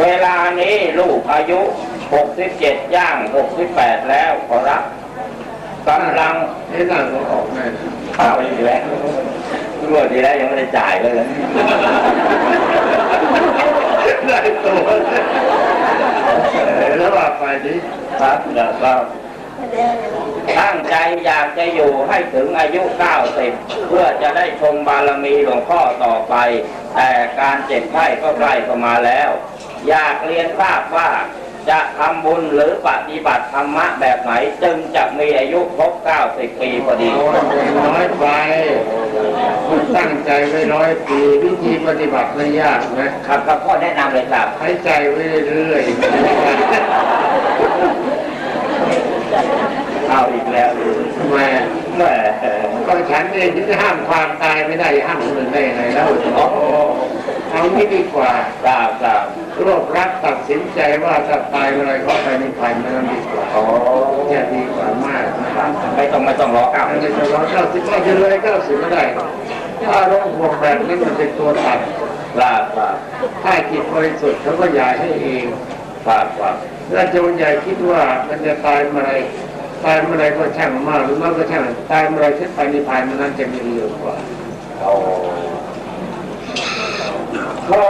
เวลานี้ลูกอายุ 67 ย่าง 68 แล้วขอรับกำลังให้นั่งเขาออกแน่นะเข้าอีกแล้วรวดดีแล้วยังไม่ได้จ่ายเลยเลยได้ตัวแล้วว่าไปนี้ครับแล้วก็ตั้งใจอยากจะอยู่ให้ถึงอายุ 90 เพื่อจะได้ชมบารมีหลวงพ่อต่อไป แต่การเจ็บไข้ก็ใกล้เข้ามาแล้ว อยากเรียนทราบว่าจะทำบุญหรือปฏิบัติธรรมะแบบไหน จึงจะมีอายุครบ 90 ปีพอดีโอ้ยน้อยไปคุณตั้งใจไว้ร้อยปีวิธีปฏิบัติไม่ยากนะครับครับพ่อแนะนำเลยครับหายใจไว้เรื่อยเอาอีกแล้วๆแหม่แหม่ก็ฉันเองที่จะห้ามความตายไม่ได้ห้ามคนอื่นได้ยังไงแล้วโอ้โหเอางี้ดีกว่าทราบท ราบโรครักตัดสินใจว่าจะตายเมื่อไรก็ไปในภัยมันดีกว่าโอ้จะดีกว่ามากนะครับไม่ต้องไม่ต้องรอเก้าอันนี้จะร้อยเก้าสิบก็จะเลยเก้าสิบไม่ได้ถ้าโรคห่วงแบบนั้นมันเป็นตัวตัดทราบทราบถ้าจิตบริสุทธิ์เขาก็อยากให้เองทราบทราบถ้าโจรใหญ่คิดว่ามันจะตายเมื่อไรตายเมื่อไรก็ช่างมากหรือมากก็ช่างตายเมื่อไรที่ไปในภายมันนั้นจะมีเร็วกว่าโอ้